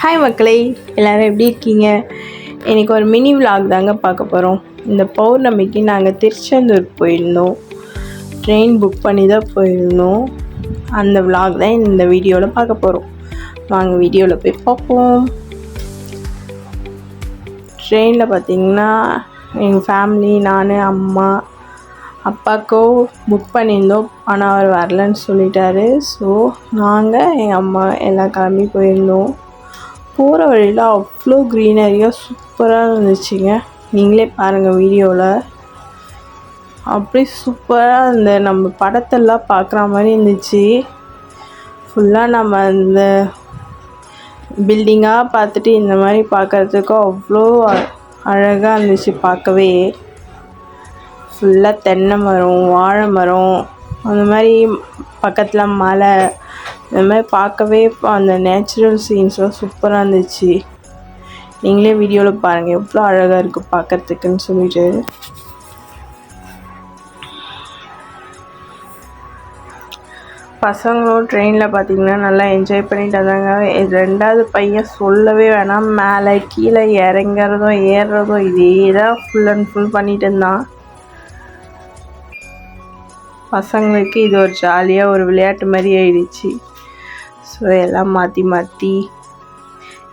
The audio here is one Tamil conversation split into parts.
ஹாய் மக்களே. எல்லோரும் எப்படி இருக்கீங்க? இன்றைக்கி ஒரு மினி விலாக் தாங்க பார்க்க போகிறோம் இந்த பௌர்ணமிக்கு நாங்கள் திருச்செந்தூர் போயிருந்தோம். ட்ரெயின் புக் பண்ணி தான் போயிருந்தோம். அந்த விலாக் தான் இந்த வீடியோவில் பார்க்க போகிறோம் வாங்க வீடியோவில் போய் பார்ப்போம். ட்ரெயினில் பார்த்தீங்கன்னா எங்கள் ஃபேமிலி நான் அம்மா அப்பாக்கோ புக் பண்ணியிருந்தோம். ஆனால் அவர் வரலன்னு சொல்லிட்டாரு. ஸோ நாங்கள் எங்கள் அம்மா எல்லாம் கிளம்பி போயிருந்தோம். போகிற வழியில் அவ்வளோ க்ரீனரியாக சூப்பராக இருந்துச்சுங்க. நீங்களே பாருங்கள் வீடியோவில் அப்படி சூப்பராக அந்த நம்ம படத்தெல்லாம் பார்க்குற மாதிரி இருந்துச்சு. ஃபுல்லாக நம்ம அந்த பில்டிங்காக பார்த்துட்டு இந்த மாதிரி பார்க்குறதுக்கு அவ்வளோ அழகாக இருந்துச்சு பார்க்கவே. ஃபுல்லாக தென்னை மரம் வாழை மரம் அந்த மாதிரி பக்கத்தில் மலை இந்த மாதிரி பார்க்கவே அந்த நேச்சுரல் சீன்ஸ்லாம் சூப்பராக இருந்துச்சு. நீங்களே வீடியோவில் பாருங்கள் எவ்வளோ அழகாக இருக்குது பார்க்குறதுக்குன்னு சொல்லிட்டு. பசங்களும் ட்ரெயினில் பார்த்தீங்கன்னா நல்லா என்ஜாய் பண்ணிட்டு வந்தாங்க. ரெண்டாவது பையன் சொல்லவே வேணாம் மேலே கீழே இறங்குறதும் ஏறுறதும் இதே தான் ஃபுல் அண்ட் ஃபுல் பண்ணிட்டு இருந்தான். பசங்களுக்கு இது ஒரு ஜாலியாக ஒரு விளையாட்டு மாதிரி ஆயிடுச்சு. ஸோ எல்லாம் மாற்றி மாற்றி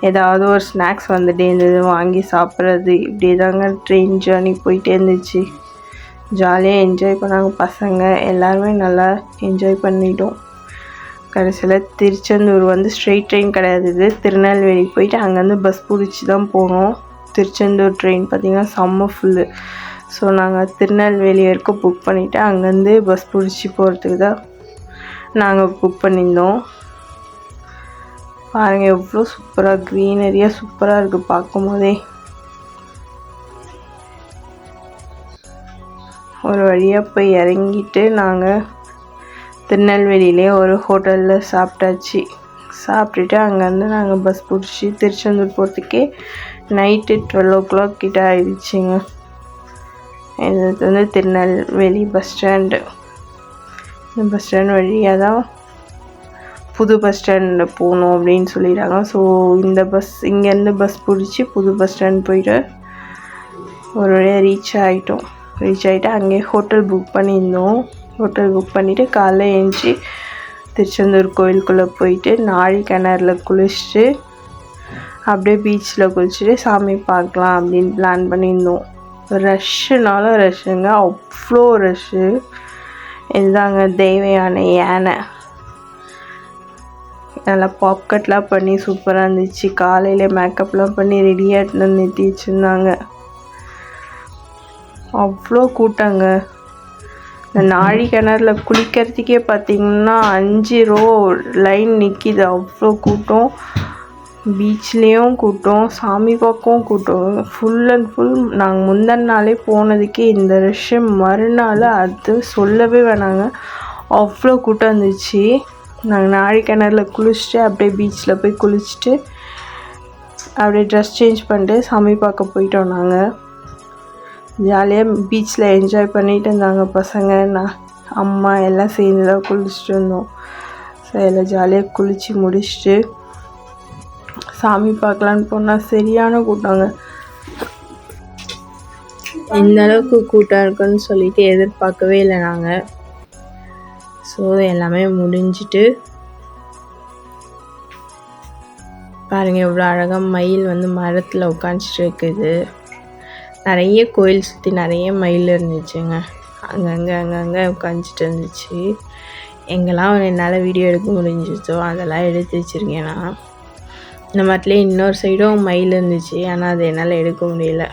ஏதாவது ஒரு ஸ்நாக்ஸ் வந்துட்டே இருந்தது. வாங்கி சாப்பிட்றது. இப்படியே தாங்க ட்ரெயின் ஜேர்னி போயிட்டே இருந்துச்சு. ஜாலியாக என்ஜாய் பண்ணாங்க பசங்க. எல்லாருமே நல்லா என்ஜாய் பண்ணிட்டோம். கடைசியில் திருச்செந்தூர் வந்து ஸ்ட்ரெயிட் ட்ரெயின் கிடையாது. இது திருநெல்வேலி போயிட்டு அங்கேருந்து பஸ் பிடிச்சி தான் போனோம். திருச்செந்தூர் ட்ரெயின் பார்த்திங்கன்னா செம்ம ஃபுல்லு ஸோ நாங்கள் திருநெல்வேலி வரைக்கும் புக் பண்ணிவிட்டு அங்கேருந்து பஸ் பிடிச்சி போகிறதுக்கு தான் நாங்கள் புக் பண்ணியிருந்தோம். பாருங்கள் எவ்வளோ சூப்பராக க்ரீனரியாக சூப்பராக இருக்குது பார்க்கும் போதே ஒரு வழியாக போய் இறங்கிட்டு நாங்கள் திருநெல்வேலியிலே ஒரு ஹோட்டலில் சாப்பிட்டாச்சு. சாப்பிட்டுட்டு அங்கேருந்து நாங்கள் பஸ் பிடிச்சி திருச்செந்தூர் போகிறதுக்கே நைட்டு டுவெல் ஓ கிளாக் கிட்ட ஆயிடுச்சுங்க. இது வந்து திருநெல்வேலி பஸ் ஸ்டாண்டு இந்த பஸ் ஸ்டாண்ட் வழியாக தான் புது பஸ் ஸ்டாண்டு போகணும் அப்படின்னு சொல்லிடுறாங்க. ஸோ இந்த பஸ் இங்கேருந்து பஸ் பிடிச்சி புது பஸ் ஸ்டாண்ட் போயிட்டு ஒரு வழியாக ரீச் ஆகிட்டோம் ரீச் ஆகிட்டு அங்கேயே ஹோட்டல் புக் பண்ணியிருந்தோம். ஹோட்டல் புக் பண்ணிவிட்டு காலைல எழுந்துச்சி திருச்செந்தூர் கோயிலுக்குள்ளே போயிட்டு நாழி கிணறுல குளிச்சுட்டு அப்படியே பீச்சில் குளிச்சுட்டு சாமி பார்க்கலாம் அப்படின்னு பிளான் பண்ணியிருந்தோம். ரஷ்ஷுனாலும் ரஷ்ஷுங்க அவ்வளோ ரஷ்ஷு இதுதாங்க தேவையான யானை. நல்லா பாப்கட்லாம் பண்ணி சூப்பராக இருந்துச்சு. காலையில் மேக்கப்லாம் பண்ணி ரெடியாக நிறுத்தி வச்சுருந்தாங்க அவ்வளோ கூட்டங்க. இந்த நாழி கிணறுல குளிக்கிறதுக்கே பார்த்திங்கன்னா அஞ்சு ரோ லைன் நிற்கிது அவ்வளோ கூட்டம். பீச்லேயும் கூட்டம் சாமி பக்கம் கூட்டம். ஃபுல் அண்ட் ஃபுல் நாங்கள் முந்தின நாளே போனதுக்கே இந்த ரஷ்ஷு மறுநாள் அது சொல்லவே வேணாங்க. அவ்வளோ கூட்டம் இருந்துச்சு. நாங்கள் நாழி கிணறுல குளிச்சுட்டு அப்படியே பீச்சில் போய் குளிச்சுட்டு அப்படியே ட்ரெஸ் சேஞ்ச் பண்ணிட்டு சாமி பார்க்க போயிட்டோம் நாங்கள் ஜாலியாக பீச்சில் என்ஜாய் பண்ணிகிட்டு இருந்தாங்க பசங்க நான் அம்மா எல்லாம் சேர்ந்து தான் குளிச்சுட்டு இருந்தோம். ஸோ எல்லாம் ஜாலியாக குளித்து முடிச்சுட்டு சாமி பார்க்கலான்னு போனால் சரியான கூட்டங்க. இந்த அளவுக்கு கூட்டம் இருக்குன்னு சொல்லிட்டு எதிர்பார்க்கவே இல்லை நாங்கள் ஸோ எல்லாமே முடிஞ்சிட்டு பாருங்கள் எவ்வளோ அழகாக மயில் வந்து மரத்தில் உட்காந்துட்டு இருக்குது. நிறைய கோயில் சுற்றி நிறைய மயில் இருந்துச்சுங்க. அங்கங்கே அங்கங்கே உட்காந்துட்டு இருந்துச்சு. எங்கெல்லாம் என்னால் வீடியோ எடுக்க முடிஞ்சிச்சோ அதெல்லாம் எடுத்து வச்சுருக்கேன் நான். இந்த மாதிரிலே இன்னொரு சைடும் மயில் இருந்துச்சு. ஆனால் அதை என்னால் எடுக்க முடியல.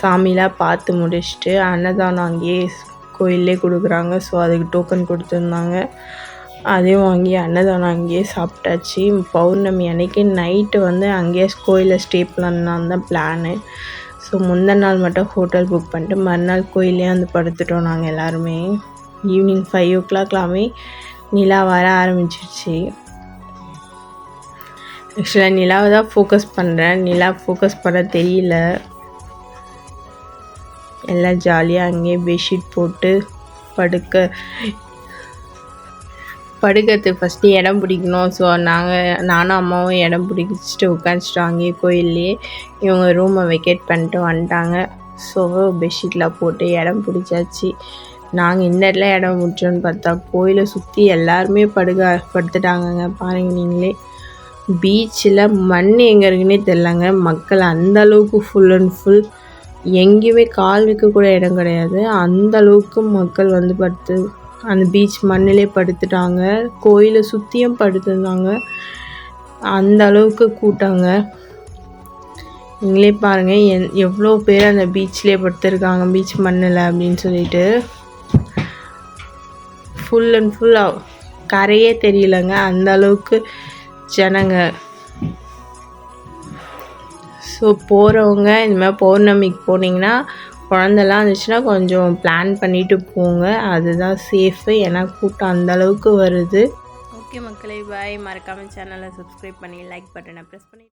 சாமிலாம் பார்த்து முடிச்சுட்டு அன்னதானம் அங்கேயே கோயிலே கொடுக்குறாங்க. ஸோ அதுக்கு டோக்கன் கொடுத்துருந்தாங்க. அதையும் வாங்கி அன்னதானம் அங்கேயே சாப்பிட்டாச்சு. பௌர்ணமி அன்னைக்கு நைட்டு வந்து அங்கேயே கோயிலில் ஸ்டே பண்ணலாம் தான் பிளானு ஸோ முந்தின நாள் மட்டும் ஹோட்டல் புக் பண்ணிட்டு மறுநாள் கோயிலே வந்து படுத்துட்டோம் நாங்கள் எல்லாருமே. ஈவினிங் ஃபைவ் ஓ கிளாக்லாமே நிலா வர ஆரம்பிச்சிருச்சு. ஆக்சுவலாக நிலாவை தான் ஃபோக்கஸ் பண்ணுறேன் நிலா ஃபோக்கஸ் பண்ண தெரியல. எல்லாம் ஜாலியாக அங்கேயே பெட்ஷீட் போட்டு படுக்க படுக்கிறதுக்கு ஃபஸ்ட்டு இடம் பிடிக்கணும். ஸோ நாங்கள் நானும் அம்மாவும் இடம் பிடிச்சிட்டு உட்காந்துச்சிட்டோம் அங்கேயே கோயில்லையே இவங்க ரூமை வெக்கேட் பண்ணிட்டு வந்துட்டாங்க. ஸோ பெட்ஷீட்லாம் போட்டு இடம் பிடிச்சாச்சு. நாங்கள் இந்த இடம் முடிச்சோன்னு பார்த்தா கோயிலை சுற்றி எல்லாருமே படுக்க படுத்துட்டாங்கங்க. பாருங்க நீங்களே. பீச்சில் மண் எங்கே இருக்குன்னே தெரிலங்க மக்கள் அந்த அளவுக்கு ஃபுல் அண்ட் ஃபுல் எங்கேயுமே கால் வைக்கக்கூட இடம் கிடையாது. அந்த அளவுக்கு மக்கள் வந்து படுத்து அந்த பீச் மண்ணிலே படுத்துட்டாங்க. கோயிலை சுற்றியும் படுத்துருந்தாங்க. அந்த அளவுக்கு கூட்டாங்க. நீங்களே பாருங்கள் என் எவ்வளோ பேர் அந்த பீச்லேயே படுத்துருக்காங்க பீச் மண்ணில் அப்படின்னு சொல்லிட்டு. ஃபுல் அண்ட் ஃபுல் கரையே தெரியலங்க. அந்த அளவுக்கு ஜனங்க. ஸோ போகிறவங்க இந்த மாதிரி பௌர்ணமிக்கு போனீங்கன்னா குழந்தெல்லாம் இருந்துச்சுன்னா கொஞ்சம் பிளான் பண்ணிவிட்டு போங்க. அதுதான் சேஃபு ஏன்னா கூட்டம் அந்த அளவுக்கு வருது. ஓகே மக்களே பாய் மறக்காமல் சேனலை சப்ஸ்கிரைப் பண்ணி லைக் பட்டனை ப்ரெஸ் பண்ணி